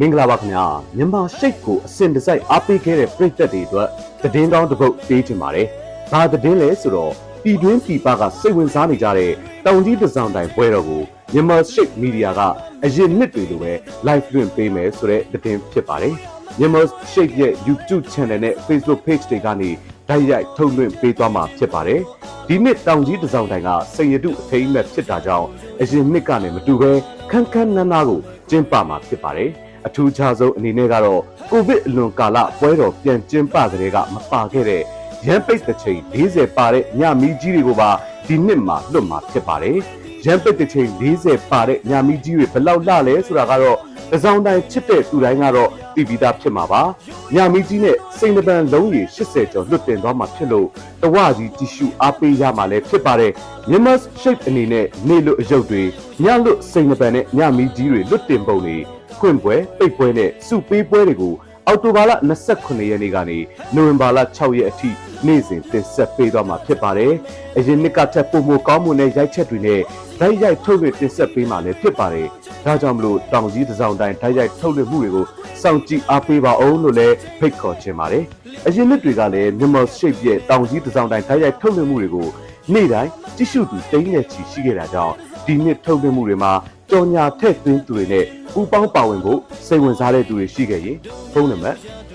မင်္ဂလာပါခင်ဗျာမြန်မာရှိတ်ကိုအစင်တစိုက်အားပေးခဲ့တဲ့ပြည်သက်တွေအတွက်သတင်းကောင်းတစ်ပုဒ်ပေးချင်ပါတယ်။ဘာသတင်းလဲဆိုတော့ပြည်တွင်းပြည်ပကစိတ်ဝင်စားနေကြတဲ့တောင်ကြီးတစ်စောင်းတိုင်ပွဲတော်ကိုမြန်မာရှိတ်မီဒီယာကအရင်နှစ်တွေလိုပဲ live လွှင့်ပေးမယ်ဆိုတဲ့သတင်းဖြစ်ပါတယ်။မြန်မာရှိတ်ရဲ့ YouTube channel နဲ့ Facebook page တွေကနေဓာတ်ရိုက်ထုတ်လွှင့်ပေးသွားမှာဖြစ်ပါတယ်။ဒီနှစ်တောင်ကြီးတစ်စောင်းတိုင်ကစိန်ရတုအထိမ်းအမှတ်ဖြစ်တာကြောင့်အရင်နှစ်ကနေမတူဘဲခန်းခန်းနားနားကိုကျင်းပမှာဖြစ်ပါတယ်။ အထူးခြားဆုံးအနေနဲ့ကတော့ကိုဗစ်အလွန်ကာလပွဲတော်ပြန်ကျင်းပကြတဲ့ကမပါခဲ့တဲ့ရန်ပိတ်တစ်ချိန်40ပါတဲ့ညမီးကြီးတွေကိုပါဒီနှစ်မှာလွတ်မှာဖြစ်ပါတယ်။ရန်ပိတ်တစ်ချိန်40ပါတဲ့ညမီးကြီးတွေဘယ်လောက်လှလဲဆိုတာကတော့တစောင်းတိုင်းချစ်တဲ့သူတိုင်းကတော့သိပြီးသားဖြစ်မှာပါ။ညမီးကြီးနဲ့စိန်တပန်လုံးကြီး80ကျော်လွတ်တင်သွားမှာဖြစ်လို့တဝကြီးတီရှူအားပေးရမှာလည်းဖြစ်ပါတယ်။ Myanmar shape အနေနဲ့နေလို့အယုတ်တွေညလွတ်စိန်တပန်နဲ့ညမီးကြီးတွေလွတ်တင်ပုံတွေ ခွင့်ပွဲပိတ်ပွဲနဲ့စုပေးပွဲတွေကိုအောက်တိုဘာလ29ရက်နေ့ကနေနိုဝင်ဘာလ6ရက်အထိနေ့စဉ်တင်ဆက်ပေးသွားမှာဖြစ်ပါတယ်။အရင်နှစ်ကထက်ပုံမကောင်းမှုနဲ့ရိုက်ချက်တွေနဲ့ဓာတ်ရိုက်ထုတ်လွှင့်တင်ဆက်ပေးမှာလည်းဖြစ်ပါတယ်။ဒါကြောင့်မလို့တောင်ကြီးတစ်စောင်းတိုင်းဓာတ်ရိုက်ထုတ်လွှင့်မှုတွေကိုစောင့်ကြည့်အားပေးပါအောင်လို့လည်းဖိတ်ခေါ်ချင်ပါတယ်။အရင်နှစ်တွေကလည်းမြန်မာ shape ရဲ့တောင်ကြီးတစ်စောင်းတိုင်းဓာတ်ရိုက်ထုတ်လွှင့်မှုတွေကိုနေ့တိုင်းကြည့်ရှုသူတိန်းနဲ့ချီရှိခဲ့တာကြောင့်ဒီနှစ်ထုတ်လွှင့်မှုတွေမှာကြော်ညာထက်သွင်းသူတွေနဲ့ ပူပေါင်းပါဝင်ဖို့စိတ်ဝင်စားတဲ့သူတွေရှိခဲ့ရင်ဖုန်းနံပါတ်399666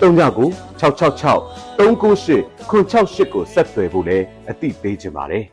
398 968ကိုဆက်သွယ်ဖို့လည်းအသိပေးချင်ပါတယ်